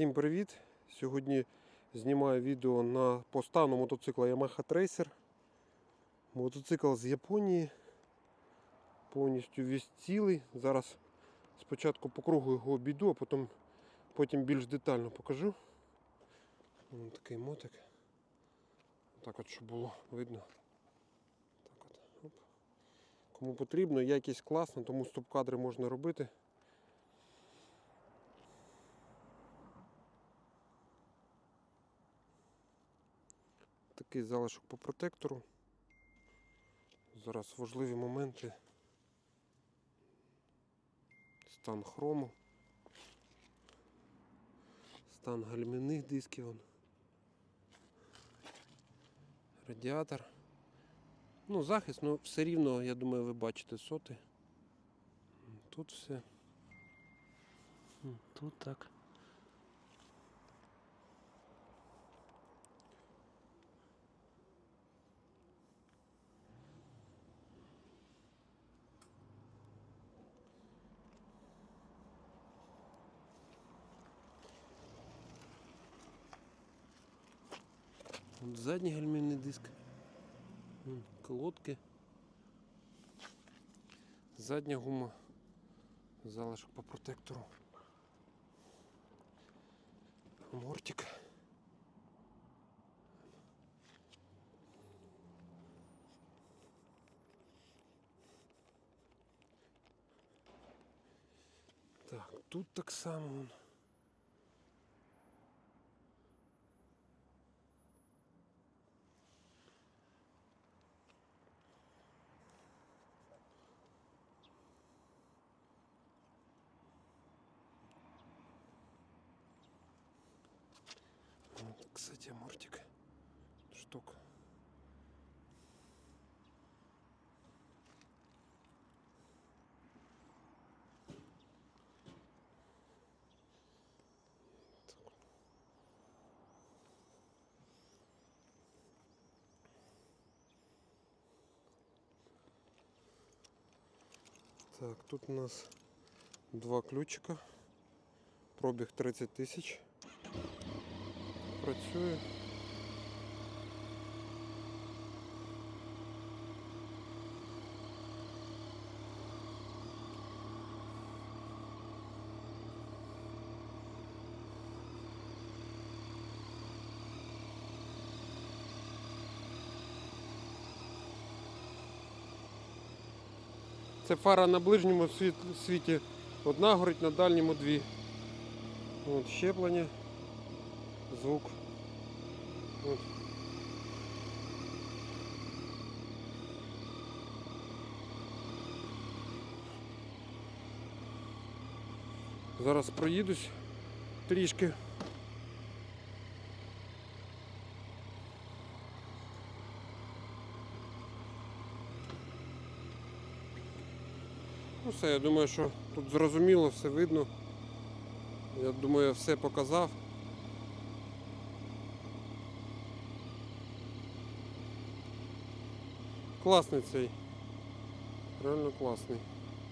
Всім привіт! Сьогодні знімаю відео на, по стану мотоцикла Yamaha Tracer. Мотоцикл з Японії. Повністю весь цілий. Зараз спочатку по кругу його обійду, а потім, потім більш детально покажу. Ось такий мотик. Так от, щоб було видно. Так от. Оп. Кому потрібно, якість класна, тому стоп-кадри можна робити. Такий залишок по протектору. Зараз важливі моменти. Стан хрому. Стан гальмівних дисків. Радіатор. Ну, захист, ну все рівно, я думаю, ви бачите соти. Тут все. Тут так. Задній гальмівний диск. Колодки. Задня гума. Залишок по протектору. Мортик. Так, тут так само. Кстати, мортик. Штука. Так. Тут у нас два ключика. Пробіг 30 тисяч. Працює. Це фара на ближньому світ- світі одна горить, на дальньому дві. От щеплення, звук. От. Зараз проїдусь трішки. Ну все, я думаю, що тут зрозуміло, все видно. Я думаю, я все показав. Класний цей. Реально класний.